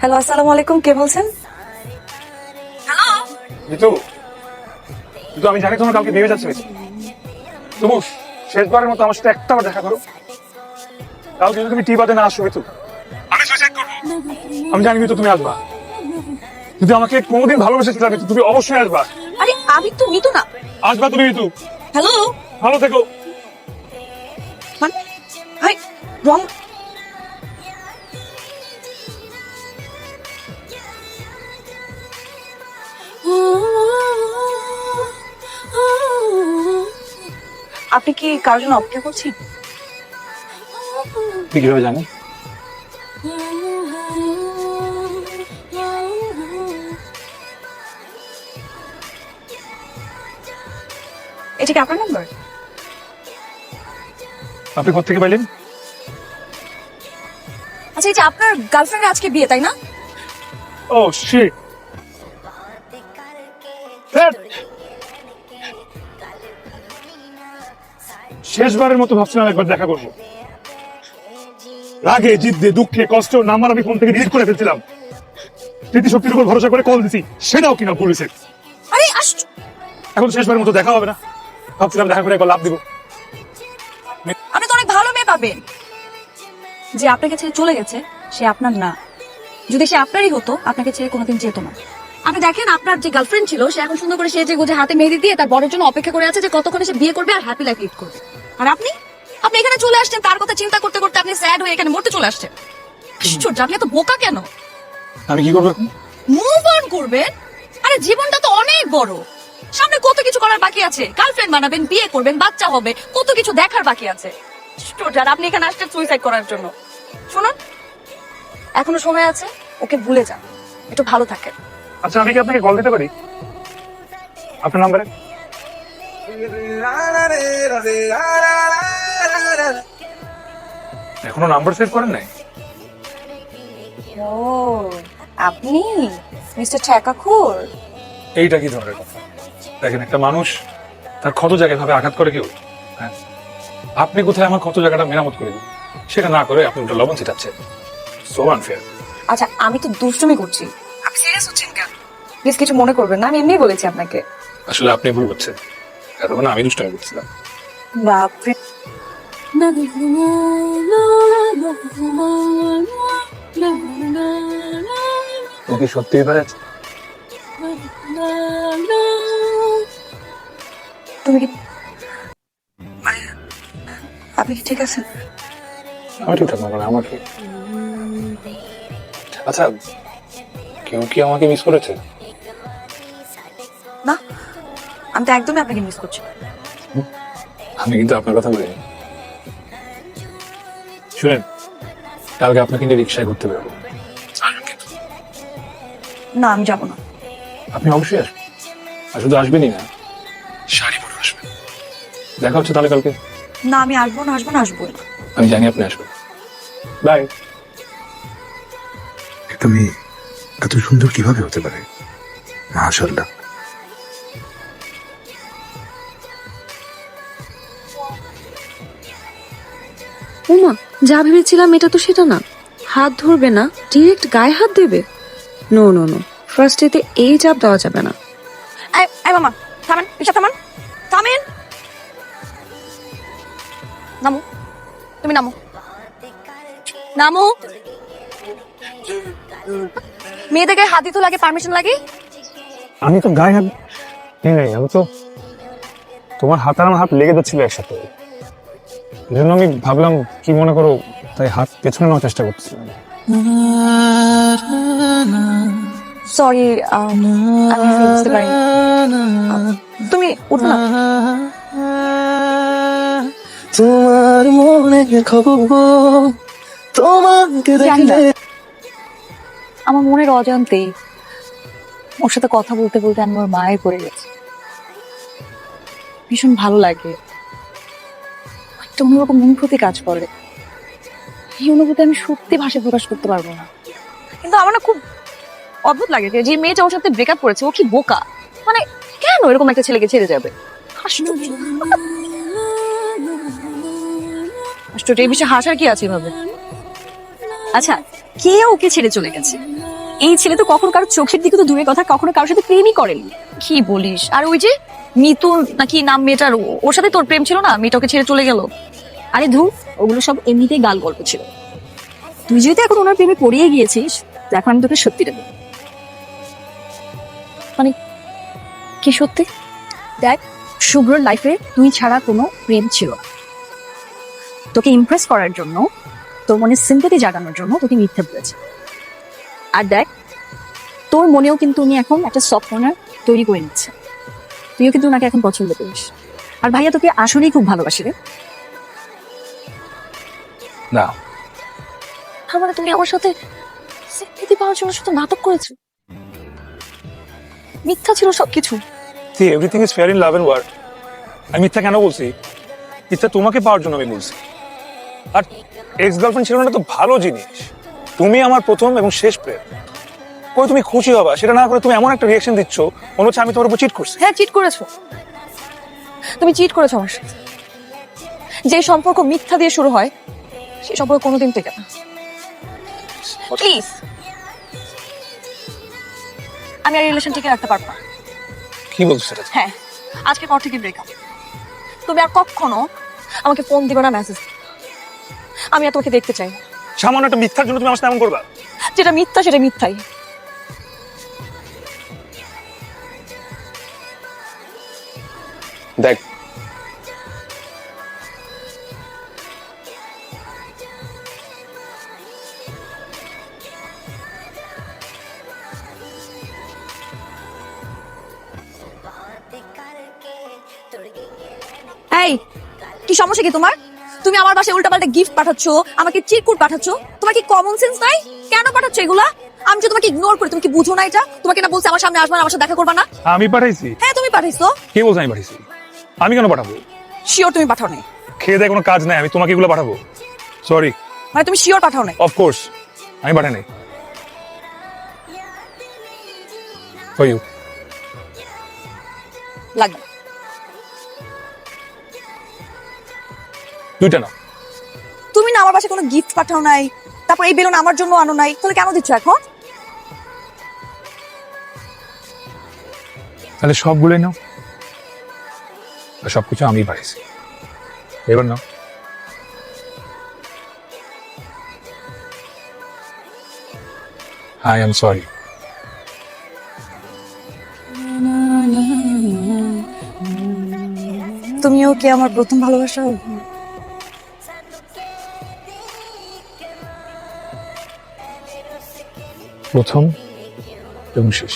Hello আসসালামু আলাইকুম কে বলছেন? হ্যালো জিতু জিতু আমি জানি তোমার কালকে বিয়ে যাচ্ছে তুমি শেষবারের মতো আমার সাথে একটা বার দেখা করো। কালকে যদি তুমি টি বাদে না আসো মিতু আমি সুইসাইড করব। আমি জানি মিতু তুমি আসবা। যদি আমাকে কোনোদিন ভালোবেসেছিলাম মিতু তুমি অবশ্যই আসবা। আরে আমি তো মিতু না। আসবা তুমি মিতু। হ্যালো ভালো থেকো। মানে হাই রং আপনি কি কারোর জন্য অপেক্ষা করছেন? কীভাবে জানো এটা কি আপনার নাম্বার আপনি কোথেকে পাইলেন? আচ্ছা এই যে আপনার গার্লফ্রেন্ডের আজকে বিয়ে তাই না? ও শিট শেষবারের মতো ভাবছিলাম একবার দেখা করব। রাগে জিদ্দে দুঃখে কষ্ট নাম্বার আমি ফোন থেকে ডিলিট করে ফেলছিলাম। স্মৃতিশক্তির উপর ভরসা করে কল দিছি। সেটাও কিনা পুলিশের আরে এখন শেষবারের মতো দেখা হবে না। ভাবছিলাম দেখা করে একবার লাভ দিব। আপনি তো অনেক ভালো মেয়ে পাবেন। যে আপনাকে ছেড়ে চলে গেছে সে আপনার না। যদি সে আপনারই হতো আপনাকে ছেড়ে কোনোদিন যেত না। আপনি দেখেন আপনার যে গার্লফ্রেন্ড ছিল সে এখন সুন্দর করে সে যে গোজে হাতে মেহেদি দিয়ে তার বড়ের জন্য অপেক্ষা করে আছে যে কতক্ষণে সে বিয়ে করবে আর হ্যাপি লাইফ লিড করবে। আর আপনি? আপনি এখানে চলে আসছেন তার কথা চিন্তা করতে করতে আপনি স্যাড হয়ে এখানে মরতে চলে আসছেন। আশ্চর্য আপনি এত বোকা কেন? আমি কি করব? মুভ অন করবেন? আরে জীবনটা তো অনেক বড়। সামনে কত কিছু করার বাকি আছে। গার্লফ্রেন্ড বানাবেন বিয়ে করবেন বাচ্চা হবে কত কিছু দেখার বাকি আছে। আশ্চর্য, আর আপনি এখানে আসছেন সুইসাইড করার জন্য। শুনুন এখনও সময় আছে ওকে ভুলে যান। একটু ভালো থাকেন। আচ্ছা আমি কি আপনাকে কল দিতে পারি? আপনার নাম্বারে এখনও নাম্বার সেভ করেন নাই? ও আপনি? মিস্টার ঠেকাখুর? এইটা কি ধরনের কথা? দেখেন একটা মানুষ তার ক্ষত জায়গায় ভাবে আঘাত করে কেউ? হ্যাঁ? আপনি কোথায় আমার ক্ষত জায়গাটা মেরামত করে দিন সেটা না করে আপনি ওটা লবণ ছিটাচ্ছেন। সো আনফেয়ার আচ্ছা আমি তো দুষ্টুমি করছি। আপনি সিরিয়াস হচ্ছেন কেন? প্লিজ কিছু মনে করবেন না আমি এমনি বলেছি আপনাকে। আসলে আপনি ভুল করছেন এতক্ষণ আমি দুষ্টামি করছিলাম বাপরে ও কি সত্যিই তুমি কি মানে, আপনি কি ঠিক আছেন আমি ঠিক থাকব মানে আমার আচ্ছা কেউ কি আমাকে মিস করেছে না আমি তো একদমই আপনাকে মিস করছি আমি কিন্তু আপনার কথা বলিনি। শুনেন কালকে আপনাকে নিয়ে রিক্সায় ঘুরতে বেরোবো। না আমি যাব না। আপনি অবশ্যই আসবেন। আর শুধু আসবেনই না শাড়ি পরে আসবেন। দেখা হচ্ছে তাহলে কালকে? না আমি আসব না আসব না আসব না। আমি জানি আপনি আসবেন। বাই। একটা মেয়ে এত সুন্দর কীভাবে হতে পারে? মাশাল্লাহ যা ভেবেছিলাম এটা তো সেটা না। হাত ধরবে না ডিরেক্ট গায়ে হাত দেবে। নো নো নো ফার্স্ট এতে এই চাপ দেওয়া যাবে না। এই মামা থামেন পিছা থামান। থামেন। নামো তুমি নামো। নামো। মেয়েদেরকে হাত দিতে লাগে পারমিশন লাগে? আমি তো গায়ে হাত নেই নাই আমি তো তোমার হাত আর আমার হাত লেগে যাচ্ছিল একসাথে। জন্য আমি ভাবলাম কি মনে করো তাই হাত পেছনে নেওয়ার চেষ্টা করছিলাম সরি আমি বুঝতে পারি তুমি উঠো না। তোমার মনে খবর তোমাকে দেখলে আমার মনের অজান্তেই ওর সাথে কথা বলতে বলতে আমি ওর মায়ে পড়ে গেছি। ভীষণ ভালো লাগে। একটা অন্যরকম অনুভূতি কাজ করে। এই অনুভূতি আমি সত্যি ভাষায় প্রকাশ করতে পারব না। কিন্তু আমার না খুব অদ্ভুত লাগে যে মেয়েটা ওর সাথে ব্রেকআপ করেছে, ও কি বোকা? মানে কেন এরকম একটা ছেলেকে ছেড়ে যাবে? আশ্চর্য এই বিষয়ে হাসার কি আছে ভাবে আচ্ছা কে ওকে ছেড়ে চলে গেছে। এই ছেলে তো কখনো কারও চোখের দিকে তো দূরের কথা, কখনো কারোর সাথে প্রেমই করেনি। কি বলিস? আর ওই যে মিতুন নাকি নাম মেয়েটার ওর সাথে তোর প্রেম ছিল না? মেয়েটা ওকে ছেড়ে চলে গেল? আরে ধু ওগুলো সব এমনিতেই গাল গল্প ছিল। তুই যেহেতু এখন ওনার প্রেমে পড়িয়ে গিয়েছিস এখন আমি তোকে সত্যি দেবো মানে কি সত্যি? দেখ শুভ্রর লাইফে তুই ছাড়া কোনো প্রেম ছিল তোকে ইমপ্রেস করার জন্য, তোর মনে সিম্পতি জাগানোর জন্য তোকে মিথ্যে বলেছে। আর দেখ, তোর মনেও কিন্তু উনি এখন একটা সফট কর্নার তৈরি করে নিচ্ছে। তুইও কিন্তু ওনাকে এখন পছন্দ করিস। আর ভাইয়া তোকে আসলেই খুব ভালোবাসে রে। না। তার মানে তুমি আমার সাথে স্বীকৃতি পাওয়ার জন্য শুধু নাটক করেছ। মিথ্যা ছিল সবকিছু। See everything is fair in love and war আমি মিথ্যা কেন বলছি? মিথ্যা তোমাকে পাওয়ার জন্য আমি বলছি। আর এক্স গার্লফ্রেন্ড ছিল না তো ভালো জিনিস। তুমি আমার প্রথম এবং শেষ প্রেম। কই তুমি খুশি হবা? সেটা না করে তুমি এমন একটা রিয়াকশন দিচ্ছ মনে হচ্ছে আমি তোমার উপর চিট করছি। হ্যাঁ চিট করেছ। তুমি চিট করেছ আমার সাথে। যে সম্পর্ক মিথ্যা দিয়ে শুরু হয় সেই সম্পর্ক কোনোদিন থেকে না। প্লিজ আমি আর রিলেশন টিকে রাখতে পারব না। কি বলছো সেটা? হ্যাঁ আজকে পর থেকে ব্রেকআপ তুমি আর কখনো আমাকে ফোন দিবে না মেসেজ আমি আর তোমাকে দেখতে চাই সামান্য একটা মিথ্যার জন্য তুমি আমার সাথে এমন করবা? যেটা মিথ্যা সেটা মিথ্যাই। দেখ এই কি সমস্যা কি তোমার? তুমি আমার বাসায় উল্টাপাল্টা গিফট পাঠাচ্ছ আমাকে চিরকুট পাঠাচ্ছ। তোমার কি কমন সেন্স নাই? কেন পাঠাচ্ছ এগুলা? আমি যে তোমাকে ইগনোর করি তুমি কি বুঝো না এটা? তোমাকে না বলছে আমার সামনে আসবে আমার সাথে দেখা করবা না? আমি পাঠাইছি। হ্যাঁ তুমি পাঠাইছো। কে বলছে আমি পাঠাইছি? আমি কেন পাঠাবো? শিওর তুমি পাঠাও নাই। খেয়ে দেয় কোনো কাজ নাই আমি তোমাকে এগুলো পাঠাবো। সরি মানে তুমি শিওর পাঠাও নাই? অফকোর্স আমি পাঠাই নাই। ফর ইউ লাগবে দুইটা না। তুমি না আমার বাসায় কোনো গিফট পাঠাও নাই তারপর এই বেলুন আমার জন্য আনো নাই তাহলে কেন দিচ্ছ এখন? তাহলে সবগুলোই নাও। আর সবকিছু আমি পাঠিয়েছি। এবার নাও। আই এম সরি তুমিও কি আমার প্রথম ভালোবাসা? প্রথম এবং শেষ।